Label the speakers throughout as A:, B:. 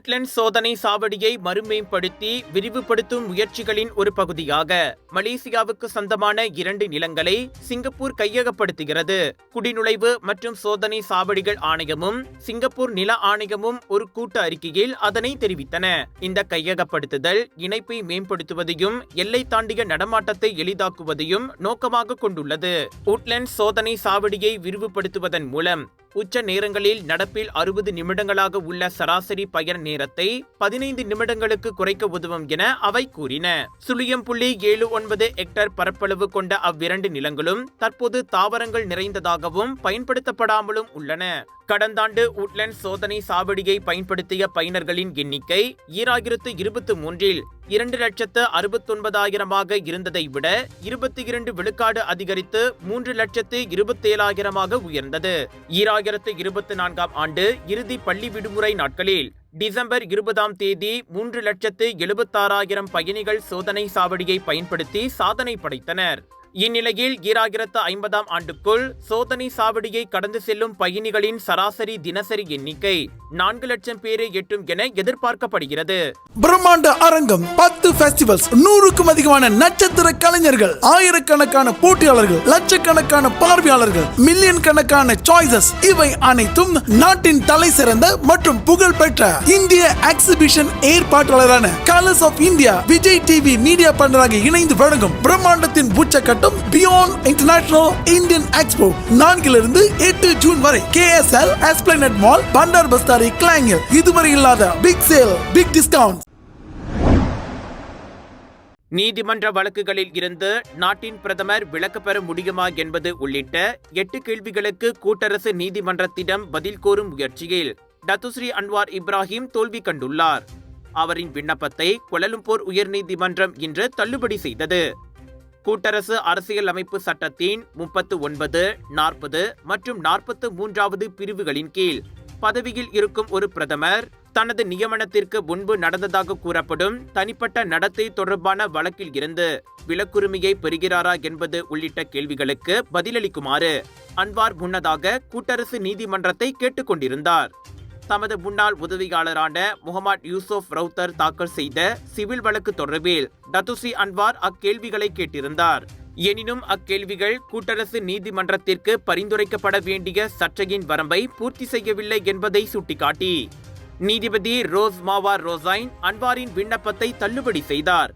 A: Woodland சோதனை சாவடியை மறுமேம்படுத்தி விரிவுபடுத்தும் முயற்சிகளின் ஒரு பகுதியாக மலேசியாவுக்கு சொந்தமான இரண்டு நிலங்களை சிங்கப்பூர் கையகப்படுத்துகிறது. குடிநுழைவு மற்றும் சோதனை சாவடிகள் ஆணையமும் சிங்கப்பூர் நில ஆணையமும் ஒரு கூட்டு அறிக்கையில் அதனை தெரிவித்தன. இந்த கையகப்படுத்துதல் இணைப்பை மேம்படுத்துவதையும் எல்லை தாண்டிய நடமாட்டத்தை எளிதாக்குவதையும் நோக்கமாக கொண்டுள்ளது. உட்லண்ட் சோதனை சாவடியை விரிவுபடுத்துவதன் மூலம் உச்ச நேரங்களில் நடப்பில் அறுபது நிமிடங்களாக உள்ள சராசரி பயண நேரத்தை பதினைந்து நிமிடங்களுக்கு குறைக்க உதவும் என அவை கூறின. சுழியம் புள்ளி ஏழு ஒன்பது ஹெக்டர் பரப்பளவு கொண்ட அவ்விரண்டு நிலங்களும் தற்போது தாவரங்கள் நிறைந்ததாகவும் பயன்படுத்தப்படாமலும் உள்ளன. கடந்தாண்டு உட்லண்ட் சோதனை சாவடியை பயன்படுத்திய பயனர்களின் எண்ணிக்கை ஈராயிரத்து இருபத்தி மூன்றில் இரண்டு லட்சத்து அறுபத்தொன்பதாயிரமாக இருந்ததை விட இருபத்தி இரண்டு விழுக்காடு அதிகரித்து மூன்று லட்சத்து இருபத்தேழாயிரமாக உயர்ந்தது. ஈராயிரத்து இருபத்தி நான்காம் ஆண்டு இறுதி பள்ளி விடுமுறை நாட்களில் டிசம்பர் இருபதாம் தேதி மூன்று லட்சத்து எழுபத்தாறாயிரம் பயணிகள் சோதனை சாவடியை பயன்படுத்தி சாதனை படைத்தனர். இந்நிலையில் ஈராயிரத்து ஐம்பதாம் ஆண்டுக்குள் சோதனை சாவடியை கடந்து செல்லும் பயணிகளின் சராசரி தினசரி எண்ணிக்கை நான்கு லட்சம் பேரை எட்டும் என எதிர்பார்க்கப்படுகிறது.
B: பிரம்மாண்ட அரங்கம் பத்து பெஸ்டிவல்ஸ் நூறுக்கும் அதிகமான நட்சத்திர கலைஞர்கள் ஆயிரக்கணக்கான போட்டியாளர்கள் லட்சக்கணக்கான பார்வையாளர்கள் மில்லியன் கணக்கான சாய்ஸஸ் இவை அனைத்தும் நாட்டின் தலை சிறந்த மற்றும் புகழ் பெற்ற இந்திய exhibition ஏற்பாட்டாளரான colours of India Vijay TV media பண்டராக இணைந்து வழங்கும் பிரம்மாண்டத்தின் உச்சக்கட்டம் பியாண்ட் இன்டர்நேஷனல் இந்தியன் எக்ஸ்போ நான்கிலிருந்து எட்டு ஜூன் வரை கேஎஸ்எல் எஸ்பிளனட் மால் பண்டார் பஸ்தாரி கிளாங்கில் இதுவரை இல்லாத பிக் சேல் பிக் டிஸ்கவுண்ட்
A: நீதிமன்ற வழக்குகளில் இருந்து நாட்டின் பிரதமர் விலக்கு பெற முடியுமா என்பது உள்ளிட்ட எட்டு கேள்விகளுக்கு கூட்டரசு நீதிமன்றத்திடம் பதில் கோரும் முயற்சியில் டத்துஸ்ரீ அன்வார் இப்ராஹிம் தோல்வி கண்டுள்ளார். அவரின் விண்ணப்பத்தை கொலலும்பூர் உயர்நீதிமன்றம் இன்று தள்ளுபடி செய்தது. கூட்டரசு அரசியல் அமைப்பு சட்டத்தின் முப்பத்து ஒன்பது நாற்பது மற்றும் நாற்பத்து மூன்றாவது பிரிவுகளின் கீழ் பதவியில் இருக்கும் ஒரு பிரதமர் தனது நியமனத்திற்கு முன்பு நடந்ததாக கூறப்படும் தனிப்பட்ட நடத்தை தொடர்பான வழக்கில் இருந்து விலக்குரிமையை பெறுகிறாரா என்பது உள்ளிட்ட கேள்விகளுக்கு பதிலளிக்குமாறு அன்வார் முன்னதாக கூட்டரசு நீதிமன்றத்தை கேட்டுக்கொண்டிருந்தார். தமது முன்னாள் உதவியாளரான முகமது யூசுப் ரவுத்தர் தாக்கல் செய்த சிவில் வழக்கு தொடர்பில் டத்துசி அன்வார் அக்கேள்விகளை கேட்டிருந்தார். எனினும் அக்கேள்விகள் கூட்டரசு நீதிமன்றத்திற்கு பரிந்துரைக்கப்பட வேண்டிய சர்ச்சையின் வரம்பை பூர்த்தி செய்யவில்லை என்பதை சுட்டிக்காட்டி. நீதிபதி ரோஸ் மாவா ரோசைன் அன்வாரின் விண்ணப்பத்தை தள்ளுபடி செய்தார்.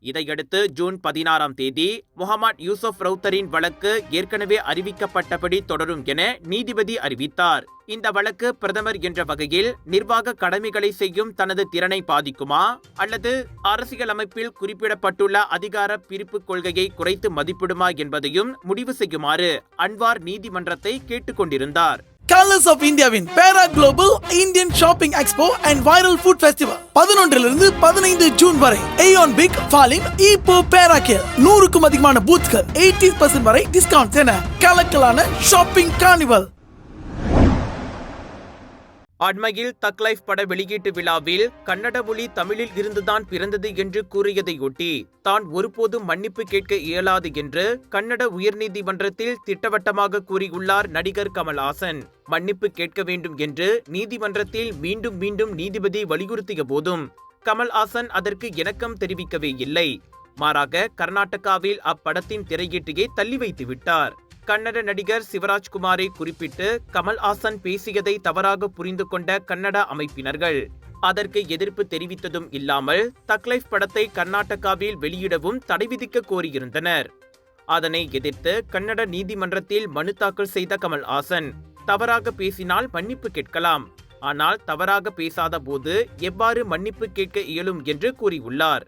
A: இதையடுத்து ஜூன் பதினாறாம் தேதி முகமது யூசுப் ரவுத்தரின் வழக்கு ஏற்கனவே அறிவிக்கப்பட்டபடி தொடரும் என நீதிபதி அறிவித்தார். இந்த வழக்கு பிரதமர் என்ற வகையில் நிர்வாக கடமைகளை செய்யும் தனது திறனை பாதிக்குமா? அல்லது அரசியலமைப்பில் குறிப்பிடப்பட்டுள்ள அதிகார பிரிப்பு கொள்கையை குறைத்து மதிப்பிடுமா என்பதையும் முடிவு செய்யுமாறு அன்வார் நீதிமன்றத்தை கேட்டுக்கொண்டிருந்தார்.
B: கலர்ஸ் ஆஃப் இந்தியாவின் பேரா global Indian shopping expo and viral food festival பதினொன்றிலிருந்து பதினைந்து ஜூன் வரை ஏயோன் பிக் ஃபாலின் பேரா பேராக்கேல் நூறுக்கும் அதிகமான பூத்கள் எயிட்டி பர்சன்ட் வரை டிஸ்கவுண்ட் என கலக்கலான ஷாப்பிங் கார்னிவல்
A: அண்மையில் தக் லைஃப் பட வெளியீட்டு விழாவில் கன்னட மொழி தமிழில் இருந்துதான் பிறந்தது என்று கூறியதையொட்டி தான் ஒருபோதும் மன்னிப்பு கேட்க இயலாது என்று கன்னட உயர்நீதிமன்றத்தில் திட்டவட்டமாக கூறியுள்ளார் நடிகர் கமல்ஹாசன். மன்னிப்பு கேட்க வேண்டும் என்று நீதிமன்றத்தில் மீண்டும் மீண்டும் நீதிபதி வலியுறுத்திய போதும் கமல்ஹாசன் அதற்கு இணக்கம் தெரிவிக்கவே இல்லை. மாறாக கர்நாடகாவில் அப்படத்தின் திரையீட்டையே தள்ளி வைத்து விட்டார். கன்னட நடிகர் சிவராஜ்குமாரை குறிப்பிட்டு கமல்ஹாசன் பேசியதை தவறாக புரிந்து கொண்ட கன்னட அமைப்பினர்கள். அதற்கு எதிர்ப்பு தெரிவித்ததும் இல்லாமல் தக்லைஃப் படத்தை கர்நாடகாவில் வெளியிடவும் தடை விதிக்க கோரியிருந்தனர். அதனை எதிர்த்து கன்னட நீதிமன்றத்தில் மனு தாக்கல் செய்த கமல்ஹாசன் தவறாக பேசினால் மன்னிப்பு கேட்கலாம். ஆனால் தவறாக பேசாத போது எவ்வாறு மன்னிப்பு கேட்க இயலும் என்று கூறியுள்ளார்.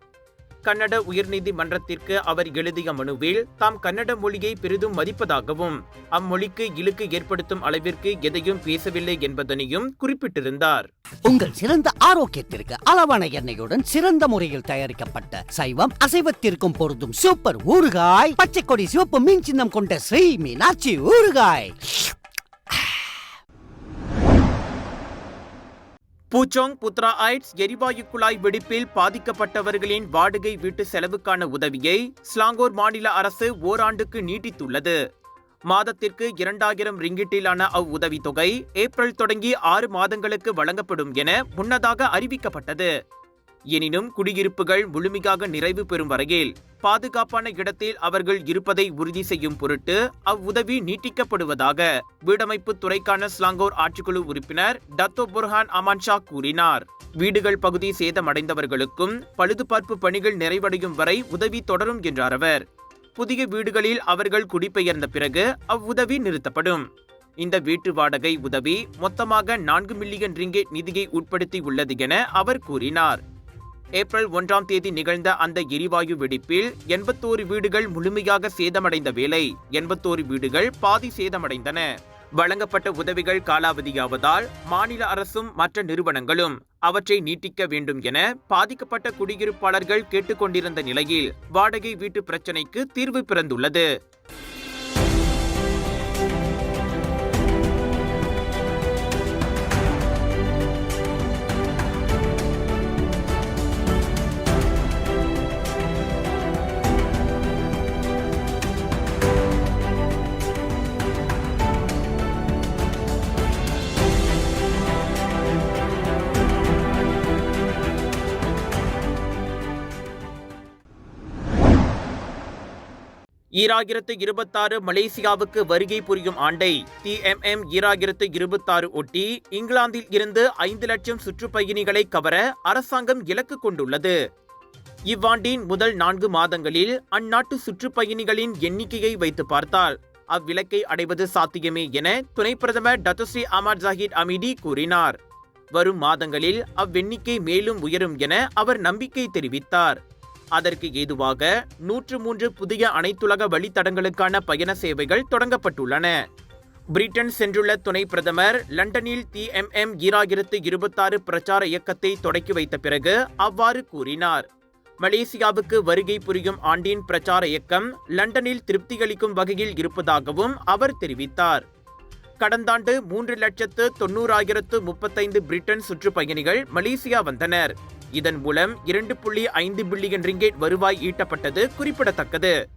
A: கன்னட உயர்நீதிமன்றத்திற்கு அவர் எழுதிய மனுவில் தாம் கன்னட மொழியை பெரிதும் மதிப்பதாகவும் அம்மொழிக்கு இழுக்கு ஏற்படுத்தும் அளவிற்கு எதையும் பேசவில்லை என்பதனையும் குறிப்பிட்டிருந்தார்.
C: உங்கள் சிறந்த ஆரோக்கியத்திற்கு அளவான எண்ணெயுடன் சிறந்த முறையில் தயாரிக்கப்பட்ட சைவம் அசைவத்திற்கும் பொருந்தும் சூப்பர் ஊறுகாய் பச்சை கொடி சிவப்பு மீன் சின்னம் கொண்ட ஸ்ரீ மீனாட்சி ஊறுகாய்.
A: பூச்சோங் புத்ரா ஐட்ஸ் எரிவாயு குழாய் வெடிப்பில் பாதிக்கப்பட்டவர்களின் வாடகை வீட்டு செலவுக்கான உதவியை ஸ்லாங்கோர் மாநில அரசு ஓராண்டுக்கு நீட்டித்துள்ளது. மாதத்திற்கு இரண்டாயிரம் ரிங்கிட்டிலான அவ்வுதவித்தொகை ஏப்ரல் தொடங்கி ஆறு மாதங்களுக்கு வழங்கப்படும் என முன்னதாக அறிவிக்கப்பட்டது. எனினும் குடியிருப்புகள் முழுமையாக நிறைவு பெறும் வரையில் பாதுகாப்பான இடத்தில் அவர்கள் இருப்பதை உறுதி செய்யும் பொருட்டு அவ்வுதவி நீட்டிக்கப்படுவதாக வீடமைப்பு துறைக்கான ஸ்லாங்கோர் ஆட்சிக்குழு உறுப்பினர் டத்தோ புர்ஹான் அமான் ஷா கூறினார். வீடுகள் பகுதி சேதமடைந்தவர்களுக்கும் பழுதுபார்ப்பு பணிகள் நிறைவடையும் வரை உதவி தொடரும் என்றார் அவர். புதிய வீடுகளில் அவர்கள் குடிபெயர்ந்த பிறகு அவ்வுதவி நிறுத்தப்படும். இந்த வீட்டு வாடகை உதவி மொத்தமாக நான்கு மில்லியன் ரிங்கெட் நிதியை உட்படுத்தி உள்ளது என அவர் கூறினார். ஏப்ரல் ஒன்றாம் தேதி நிகழ்ந்த அந்த எரிவாயு வெடிப்பில் எண்பத்தோரு வீடுகள் முழுமையாக சேதமடைந்த வேளை எண்பத்தோரு வீடுகள் பாதி சேதமடைந்தன. வழங்கப்பட்ட உதவிகள் காலாவதியாவதால் மாநில அரசும் மற்ற நிறுவனங்களும் அவற்றை நீட்டிக்க வேண்டும் என பாதிக்கப்பட்ட குடியிருப்பாளர்கள் கேட்டுக்கொண்டிருந்த நிலையில் வாடகை வீட்டு பிரச்சினைக்கு தீர்வு பிறந்துள்ளது. ஈராயிரத்து இருபத்தாறு மலேசியாவுக்கு வருகை புரியும் ஆண்டை. டிஎம்எம் ஈராயிரத்து இருபத்தாறு ஒட்டி இங்கிலாந்தில் இருந்து ஐந்து லட்சம் சுற்றுப்பயணிகளை கவர அரசாங்கம் இலக்கு கொண்டுள்ளது. இவ்வாண்டின் முதல் நான்கு மாதங்களில் அந்நாட்டு சுற்றுப்பயணிகளின் எண்ணிக்கையை வைத்து பார்த்தால் அவ்விலக்கை அடைவது சாத்தியமே என துணை பிரதமர் டத்துஸ்ரீ அமர் ஜாஹித் அமிடி கூறினார். வரும் மாதங்களில் அவ்வெண்ணிக்கை மேலும் உயரும் என அவர் நம்பிக்கை தெரிவித்தார். அதற்கு ஏதுவாக நூற்று மூன்று புதிய அனைத்துலக வழித்தடங்களுக்கான பயண சேவைகள் தொடங்கப்பட்டுள்ளன. பிரிட்டன் சென்றுள்ள துணை பிரதமர் லண்டனில் டிஎம்எம் ஈராயிரத்து இருபத்தாறு பிரச்சார இயக்கத்தை தொடக்கி வைத்த பிறகு அவ்வாறு கூறினார். மலேசியாவுக்கு வருகை புரியும் ஆண்டின் பிரச்சார இயக்கம் லண்டனில் திருப்தியளிக்கும் வகையில் இருப்பதாகவும் அவர் தெரிவித்தார். கடந்தாண்டு மூன்று லட்சத்து தொண்ணூறாயிரத்து முப்பத்தைந்து பிரிட்டன் சுற்றுப்பயணிகள் மலேசியா வந்தனர். இதன் மூலம் இரண்டு புள்ளி ஐந்து பில்லியன் ரிங்கேட் வருவாய் ஈட்டப்பட்டது குறிப்பிடத்தக்கது.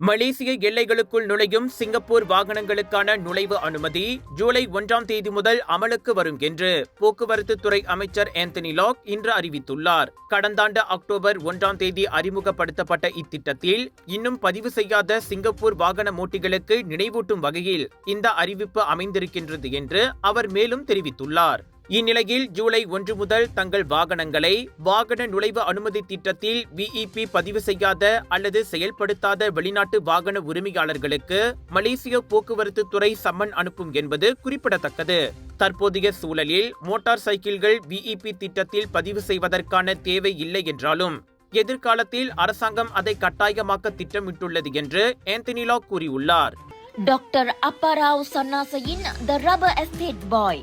A: மலேசிய எல்லைகளுக்குள் நுழையும் சிங்கப்பூர் வாகனங்களுக்கான நுழைவு அனுமதி ஜூலை ஒன்றாம் தேதி முதல் அமலுக்கு வரும் என்று போக்குவரத்து துறை அமைச்சர் ஆந்தனி லாக் இன்று அறிவித்துள்ளார். கடந்தாண்டு அக்டோபர் ஒன்றாம் தேதி அறிமுகப்படுத்தப்பட்ட இத்திட்டத்தில் இன்னும் பதிவு செய்யாத சிங்கப்பூர் வாகன ஓட்டிகளுக்கு நினைவூட்டும் வகையில் இந்த அறிவிப்பு அமைந்திருக்கின்றது என்று அவர் மேலும் தெரிவித்துள்ளார். இந்நிலையில் ஜூலை ஒன்று முதல் தங்கள் வாகனங்களை வாகன நுழைவு அனுமதி திட்டத்தில் விஇபி பதிவு செய்யாத அல்லது செயல்படுத்தாத வெளிநாட்டு வாகன உரிமையாளர்களுக்கு மலேசிய போக்குவரத்து துறை சம்மன் அனுப்பும் என்பது குறிப்பிடத்தக்கது. தற்போதைய சூழலில் மோட்டார் சைக்கிள்கள் விஇபி திட்டத்தில் பதிவு செய்வதற்கான தேவை இல்லை என்றாலும் எதிர்காலத்தில் அரசாங்கம் அதை கட்டாயமாக்க திட்டமிட்டுள்ளது என்று ஆந்தனிலா கூறியுள்ளார்.
D: டாக்டர் அப்பாராவ் சன்னாசையின் த ரபர் எஸ்டேட் பாய்.